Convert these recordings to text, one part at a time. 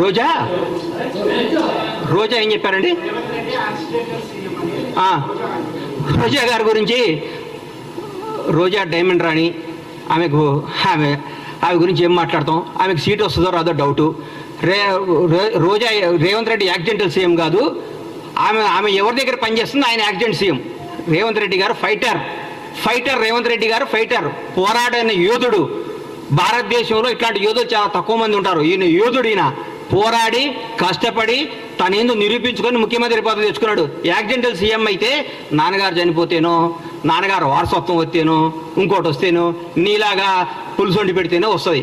రోజా? రోజా ఏం చెప్పారండి? రోజా గారి గురించి రోజా డైమండ్ రాణి ఆమెకు ఆమె ఆమె గురించి ఏం మాట్లాడతాం? ఆమెకు సీట్ వస్తుందో రాదో డౌటు. రే రోజా రేవంత్ రెడ్డి యాక్సిడెంటల్ సీఎం కాదు. ఆమె ఆమె ఎవరి దగ్గర పనిచేస్తుంది ఆయన యాక్సిడెంట్ సీఎం. రేవంత్ రెడ్డి గారు ఫైటర్. ఫైటర్ రేవంత్ రెడ్డి గారు ఫైటర్. పోరాడైన యోధుడు. భారతదేశంలో ఇట్లాంటి యోధులు చాలా తక్కువ మంది ఉంటారు. ఈయన యోధుడు ఈయన పోరాడి కష్టపడి తన ఏందో నిరూపించుకొని ముఖ్యమంత్రి పదవి తెచ్చుకున్నాడు. యాక్సిడెంటల్ సీఎం అయితే నాన్నగారు చనిపోతేనో నాన్నగారు వారసత్వం వస్తేనో ఇంకోటి వస్తేనో నీలాగా పులుసు వండి పెడితేనే వస్తుంది.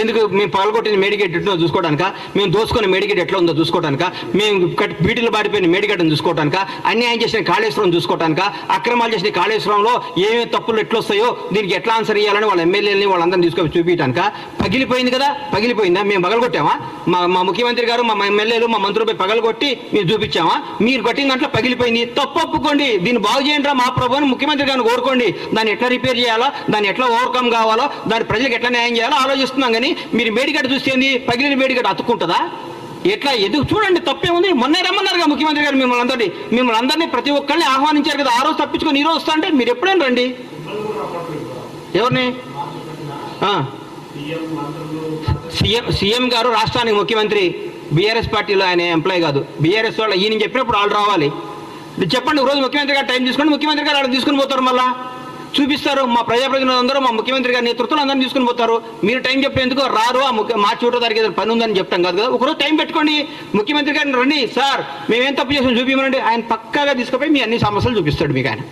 ఎందుకు మేము పాల్గొట్టిన మేడిగేట్ ఎట్లా చూసుకోవడానిక? మేము దోసుకున్న మేడిగేట్ ఎట్లా ఉందో చూసుకోవడానిక? మేము బీటీలు బారిపోయిన మేడిగడ్డను చూసుకోవడానిక? అన్యాయం చేసిన కాళేశ్వరం చూసుకోవడానిక? అక్రమాలు చేసిన కాళేశ్వరంలో ఏమేమి తప్పులు ఎట్లా వస్తాయో దీనికి ఎట్లా ఆన్సర్ ఇవ్వాలని వాళ్ళ ఎమ్మెల్యేలని వాళ్ళందరినీ తీసుకొని చూపించడానిక? పగిలిపోయింది కదా? పగిలిపోయిందా? మేము పగలగొట్టామా? మా మా ముఖ్యమంత్రి గారు మా ఎమ్మెల్యేలు మా మంత్రులపై పగలగొట్టి మేము చూపించామా? మీరు కొట్టిన దాంట్లో పగిలిపోయింది. తప్పు ఒప్పుకోండి. దీన్ని బాగు చేయండి మా మా ప్రభుని ముఖ్యమంత్రి గారిని కోరుకోండి. దాన్ని ఎట్లా రిపేర్ చేయాలో దాన్ని ఎట్లా ఓవర్కమ్ కావాలో దాని ప్రజలకు ఎట్లా న్యాయం చేయాలో ఆలోచిస్తున్నాం కానీ మీరు మేడిగడ్డ చూస్తే పగిలిన మేడిగడ్డ అతుక్కుంటుందా? ఎట్లా? ఎందుకు? చూడండి తప్పే ఉంది మొన్నే రమ్మన్నారుగా ముఖ్యమంత్రి గారు మిమ్మల్ని అందరినీ. మిమ్మల్ని అందరినీ ప్రతి ఒక్కరిని ఆహ్వానించారు కదా. ఆ రోజు తప్పించుకొని ఈ రోజు వస్తా అంటే మీరు ఎప్పుడైనా రండి. ఎవరిని? ఆ, సీఎం సీఎం గారు రాష్ట్రానికి ముఖ్యమంత్రి. బీఆర్ఎస్ పార్టీలో ఆయన ఎంప్లాయ్ కాదు. బీఆర్ఎస్ వాళ్ళు ఈయన చెప్పినప్పుడు వాళ్ళు రావాలి. చెప్పండి రోజు ముఖ్యమంత్రి గారు టైం తీసుకోండి ముఖ్యమంత్రి గారు వాళ్ళు తీసుకుని పోతారు మళ్ళీ. చూపిస్తారు మా ప్రజాప్రతినిధులు అందరూ మా ముఖ్యమంత్రి గారి నేతృత్వంలో అందరిని తీసుకుని పోతారు. మీరు టైం చెప్పేందుకు రారు ఆ ముఖ్య మార్చి ఒకటో తారీఖు ఏదైనా పని ఉందని చెప్తాం కాదు కదా. ఒకరోజు టైం పెట్టుకోండి. ముఖ్యమంత్రి గారిని రండి. సార్ మేమేం తప్పు చేసాం చూపించమండి ఆయన పక్కాగా తీసుకుపోయి మీ అన్ని సమస్యలు చూపిస్తాడు మీకు ఆయన.